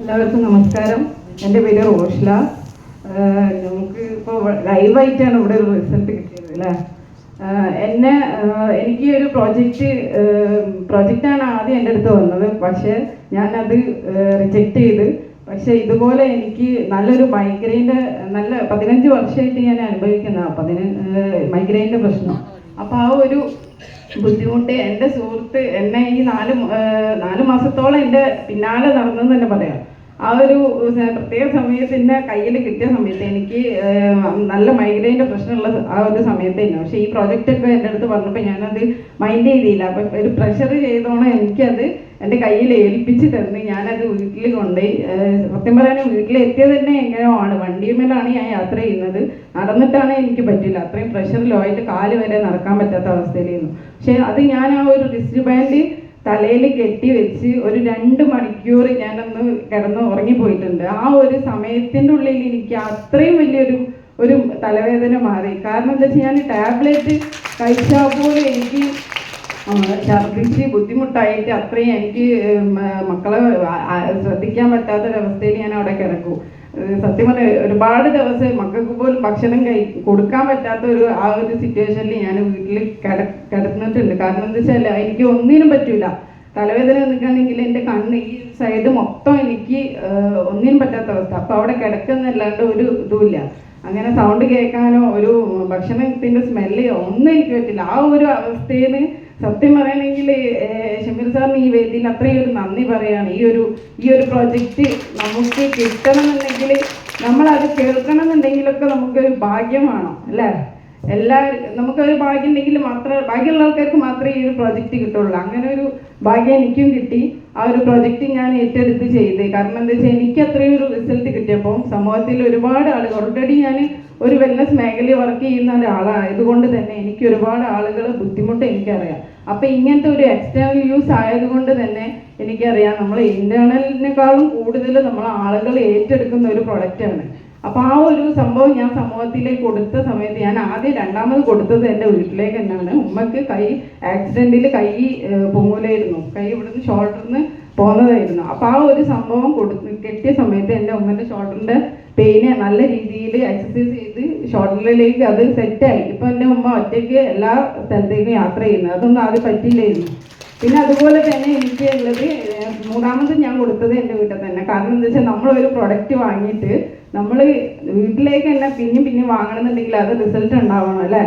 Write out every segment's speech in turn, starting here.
എല്ലാവർക്കും നമസ്കാരം. എന്റെ പേര് റോഷ്ല. നമുക്ക് ഇപ്പോൾ ലൈവായിട്ടാണ് ഇവിടെ ഒരു റിസൾട്ട് കിട്ടിയത് അല്ലേ? എന്നെ എനിക്ക് ഒരു പ്രോജക്റ്റ് പ്രോജക്റ്റാണ് ആദ്യം എന്റെ അടുത്ത് വന്നത്. പക്ഷേ ഞാനത് റിജക്റ്റ് ചെയ്ത്. പക്ഷേ ഇതുപോലെ എനിക്ക് നല്ലൊരു മൈഗ്രെയിന്റെ നല്ല പതിനഞ്ച് വർഷമായിട്ട് ഞാൻ അനുഭവിക്കുന്ന പതിന മൈഗ്രെയിന്റെ പ്രശ്നം. അപ്പോൾ ആ ഒരു ബുദ്ധിമുട്ട് എന്റെ സുഹൃത്ത് എന്നെ ഈ നാല് നാല് മാസത്തോളം എന്റെ പിന്നാലെ നടന്നെന്ന് തന്നെ പറയാം. ആ ഒരു പ്രത്യേക സമയത്ത് എന്നെ കയ്യിൽ കിട്ടിയ സമയത്ത് എനിക്ക് നല്ല മൈഗ്രൈന്റെ പ്രശ്നമുള്ള ആ ഒരു സമയത്തായിരുന്നു. പക്ഷേ ഈ പ്രോജക്റ്റ് ഒക്കെ എന്റെ അടുത്ത് പറഞ്ഞപ്പോൾ ഞാനത് മൈൻഡ് ചെയ്തില്ല. അപ്പം ഒരു പ്രഷർ ചെയ്തോണം എനിക്കത് എന്റെ കയ്യിൽ ഏൽപ്പിച്ച് തന്ന് ഞാനത് വീട്ടിൽ കൊണ്ടുപോയി സത്യം പറയാനും വീട്ടിൽ എത്തിയത് തന്നെ എങ്ങനെയോ ആണ് വണ്ടിയുമേലാണ് ഞാൻ യാത്ര ചെയ്യുന്നത്. നടന്നിട്ടാണ് എനിക്ക് പറ്റില്ല. അത്രയും പ്രഷർ ലോ ആയിട്ട് കാൽ വരെ നടക്കാൻ പറ്റാത്ത അവസ്ഥയിലായിരുന്നു. പക്ഷേ അത് ഞാൻ ആ ഒരു റിസ്റ്റ് ബാൻഡ് തലയിൽ കെട്ടി വെച്ച് ഒരു രണ്ട് മണിക്കൂർ ഞാനൊന്ന് കിടന്ന് ഉറങ്ങിപ്പോയിട്ടുണ്ട്. ആ ഒരു സമയത്തിന്റെ ഉള്ളിൽ എനിക്ക് അത്രയും വലിയൊരു ഒരു തലവേദന മാറി. കാരണം എന്താ വെച്ചാൽ ഞാൻ ടാബ്ലറ്റ് കഴിച്ചാൽ പോലും എനിക്ക് ഛർദിച്ച് ബുദ്ധിമുട്ടായിട്ട് അത്രയും എനിക്ക് മക്കളെ ശ്രദ്ധിക്കാൻ പറ്റാത്തൊരവസ്ഥയിൽ ഞാൻ അവിടെ കിടക്കും. സത്യം പറഞ്ഞാൽ ഒരുപാട് ദിവസം മക്കൾക്ക് പോലും ഭക്ഷണം കഴി കൊടുക്കാൻ പറ്റാത്ത ഒരു ആ ഒരു സിറ്റുവേഷനിൽ ഞാൻ വീട്ടിൽ കിട കിടന്നിട്ടുണ്ട്. കാരണം എന്താ വെച്ചാൽ എനിക്ക് ഒന്നിനും പറ്റൂല. തലവേദന നിൽക്കുകയാണെങ്കിൽ എന്റെ കണ്ണ് ഈ സൈഡ് മൊത്തം എനിക്ക് ഒന്നിനും പറ്റാത്ത അവസ്ഥ. അപ്പോൾ അവിടെ കിടക്കുന്നല്ലാണ്ട് ഒരു ഇതുമില്ല അങ്ങനെ സൗണ്ട് കേൾക്കാനോ ഒരു ഭക്ഷണത്തിന്റെ സ്മെല്ലോ ഒന്നും എനിക്ക് പറ്റില്ല. ആ ഒരു അവസ്ഥയിൽ സത്യം പറയണമെങ്കിൽ ഷമീർ സാറിന് ഈ വേദിയിൽ അത്രയും ഒരു നന്ദി പറയാണ്. ഈ ഒരു ഈ ഒരു പ്രോജക്റ്റ് നമുക്ക് കിട്ടണമെന്നുണ്ടെങ്കിൽ നമ്മളത് കേൾക്കണമെന്നുണ്ടെങ്കിലൊക്കെ നമുക്കൊരു ഭാഗ്യമാണോ അല്ലേ? എല്ലാവരും നമുക്കൊരു ഭാഗ്യം ഉണ്ടെങ്കിൽ മാത്രമേ ബാക്കിയുള്ള ആൾക്കാർക്ക് മാത്രമേ ഈ ഒരു പ്രോജക്റ്റ് കിട്ടുള്ളൂ. അങ്ങനെ ഒരു ഭാഗ്യം എനിക്കും കിട്ടി. ആ ഒരു പ്രോജക്റ്റ് ഞാൻ ഏറ്റെടുത്ത് ചെയ്ത്. കാരണം എന്താ വെച്ചാൽ എനിക്ക് അത്രയും ഒരു റിസൾട്ട് കിട്ടിയപ്പോൾ സമൂഹത്തിൽ ഒരുപാട് ആളുകൾ ഓൾറെഡി ഞാൻ ഒരു വെൽനസ് മേഖലയിൽ വർക്ക് ചെയ്യുന്ന ഒരാളായതുകൊണ്ട് തന്നെ എനിക്ക് ഒരുപാട് ആളുകൾ ബുദ്ധിമുട്ട് എനിക്കറിയാം. അപ്പൊ ഇങ്ങനത്തെ ഒരു എക്സ്റ്റേണൽ യൂസ് ആയതുകൊണ്ട് തന്നെ എനിക്കറിയാം നമ്മൾ ഇന്റേണലിനേക്കാളും കൂടുതൽ നമ്മൾ ആളുകൾ ഏറ്റെടുക്കുന്ന ഒരു പ്രൊഡക്റ്റാണ് അപ്പൊ ആ ഒരു സംഭവം ഞാൻ സമൂഹത്തിലേക്ക് കൊടുത്ത സമയത്ത് ഞാൻ ആദ്യം രണ്ടാമത് കൊടുത്തത് എന്റെ വീട്ടിലേക്ക് തന്നെയാണ്. ഉമ്മക്ക് കൈ ആക്സിഡന്റിൽ കൈ പൊങ്ങൂലായിരുന്നു. കൈ ഇവിടുന്ന് ഷോൾഡറിന്ന് പോകുന്നതായിരുന്നു അപ്പൊ ആ ഒരു സംഭവം കൊടുത്ത് കെട്ടിയ സമയത്ത് എന്റെ ഉമ്മന്റെ ഷോൾഡറിന്റെ പെയിനെ നല്ല രീതിയിൽ എക്സസൈസ് ചെയ്ത് ഷോൾഡറിലേക്ക് അത് സെറ്റായി ഇപ്പൊ എന്റെ ഉമ്മ ഒറ്റയ്ക്ക് എല്ലാ സ്ഥലത്തേക്കും യാത്ര ചെയ്യുന്നത് അതൊന്നും ആദ്യം പറ്റിയില്ലായിരുന്നു. പിന്നെ അതുപോലെ തന്നെ എനിക്ക് ഉള്ളത് മൂന്നാമത് ഞാൻ കൊടുത്തത് എന്റെ വീട്ടിൽ തന്നെ. കാരണം എന്താ വെച്ചാൽ നമ്മളൊരു പ്രൊഡക്റ്റ് വാങ്ങിയിട്ട് നമ്മൾ വീട്ടിലേക്ക് തന്നെ പിന്നെയും പിന്നെയും വാങ്ങണമെന്നുണ്ടെങ്കിൽ അത് റിസൾട്ട് ഉണ്ടാവണം അല്ലേ?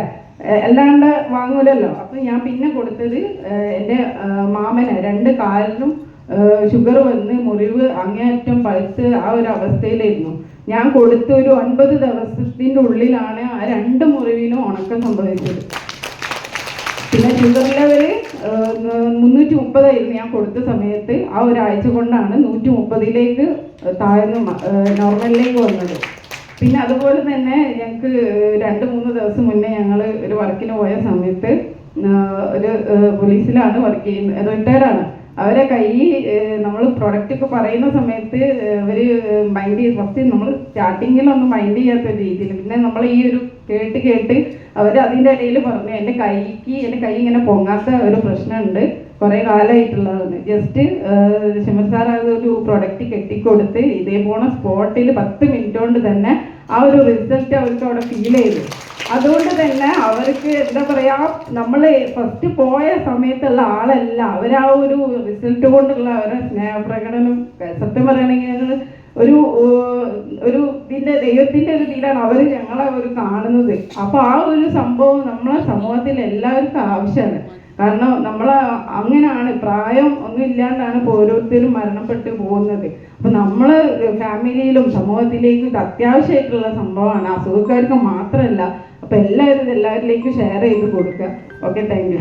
അല്ലാണ്ട് വാങ്ങൂലല്ലോ. അപ്പം ഞാൻ പിന്നെ കൊടുത്തത് എന്റെ മാമന് രണ്ട് കാലിനും ഷുഗർ വന്ന് മുറിവ് അങ്ങേയറ്റം പഴുത്ത് ആ ഒരു അവസ്ഥയിലായിരുന്നു. ഞാൻ കൊടുത്ത ഒരു ഒൻപത് ദിവസത്തിന്റെ ഉള്ളിലാണ് ആ രണ്ട് മുറിവിനും ഉണക്കം സംഭവിച്ചത്. പിന്നെ ഷുഗർ ലെവൽ മുന്നൂറ്റി മുപ്പതായിരുന്നു ഞാൻ കൊടുത്ത സമയത്ത്. ആ ഒരാഴ്ച കൊണ്ടാണ് നൂറ്റി മുപ്പതിലേക്ക് താഴ്ന്നു നോർമലിലേക്ക് വന്നത്. പിന്നെ അതുപോലെ തന്നെ ഞങ്ങൾക്ക് രണ്ട് മൂന്ന് ദിവസം മുന്നേ ഞങ്ങൾ ഒരു വർക്കിന് പോയ സമയത്ത് ഒരു പോലീസിലാണ് വർക്ക് ചെയ്യുന്നത് റിട്ടയർഡാണ്. അവരെ കൈ നമ്മൾ പ്രൊഡക്റ്റ് ഒക്കെ പറയുന്ന സമയത്ത് അവർ മൈൻഡ് ചെയ്ത് ഫസ്റ്റ് നമ്മൾ സ്റ്റാർട്ടിങ്ങിലൊന്നും മൈൻഡ് ചെയ്യാത്ത ഒരു രീതിയിൽ പിന്നെ നമ്മൾ ഈ ഒരു കേട്ട് കേട്ട് അവർ അതിന്റെ ഇടയിൽ പറഞ്ഞു എന്റെ കൈക്ക് എന്റെ കൈ ഇങ്ങനെ പൊങ്ങാത്ത ഒരു പ്രശ്നമുണ്ട്. കുറേ കാലമായിട്ടുള്ളതാണ് ജസ്റ്റ് ഷിമർ സാർ അതൊരു പ്രൊഡക്റ്റ് കെട്ടിക്കൊടുത്ത് ഇതേ പോണ സ്പോട്ടിൽ പത്ത് മിനിറ്റ് കൊണ്ട് തന്നെ ആ ഒരു റിസൾട്ട് അവർക്ക് അവിടെ ഫീൽ ചെയ്തു. അതുകൊണ്ട് തന്നെ അവർക്ക് എന്താ പറയാ നമ്മൾ ഫസ്റ്റ് പോയ സമയത്തുള്ള ആളല്ല. അവരാ ഒരു റിസൾട്ട് കൊണ്ടുള്ള അവരുടെ സ്നേഹപ്രകടനം. സത്യം പറയണെങ്കിൽ ഒരു ഒരു ഇതിന്റെ ദൈവത്തിന്റെ ഒരു ഇതിലാണ് അവർ ഞങ്ങളെ ഒരു കാണുന്നത്. അപ്പൊ ആ ഒരു സംഭവം നമ്മളെ സമൂഹത്തിൽ എല്ലാവർക്കും ആവശ്യമാണ്. കാരണം നമ്മൾ അങ്ങനെയാണ് പ്രായം ഒന്നും ഇല്ലാണ്ടാണ് ഇപ്പോൾ ഓരോരുത്തരും മരണപ്പെട്ട് പോകുന്നത്. അപ്പൊ നമ്മൾ ഫാമിലിയിലും സമൂഹത്തിലേക്കും അത്യാവശ്യമായിട്ടുള്ള സംഭവമാണ്. അസുഖക്കാർക്ക് മാത്രമല്ല അപ്പൊ എല്ലാവരും എല്ലാവരിലേക്കും ഷെയർ ചെയ്ത് കൊടുക്കുക. Okay thank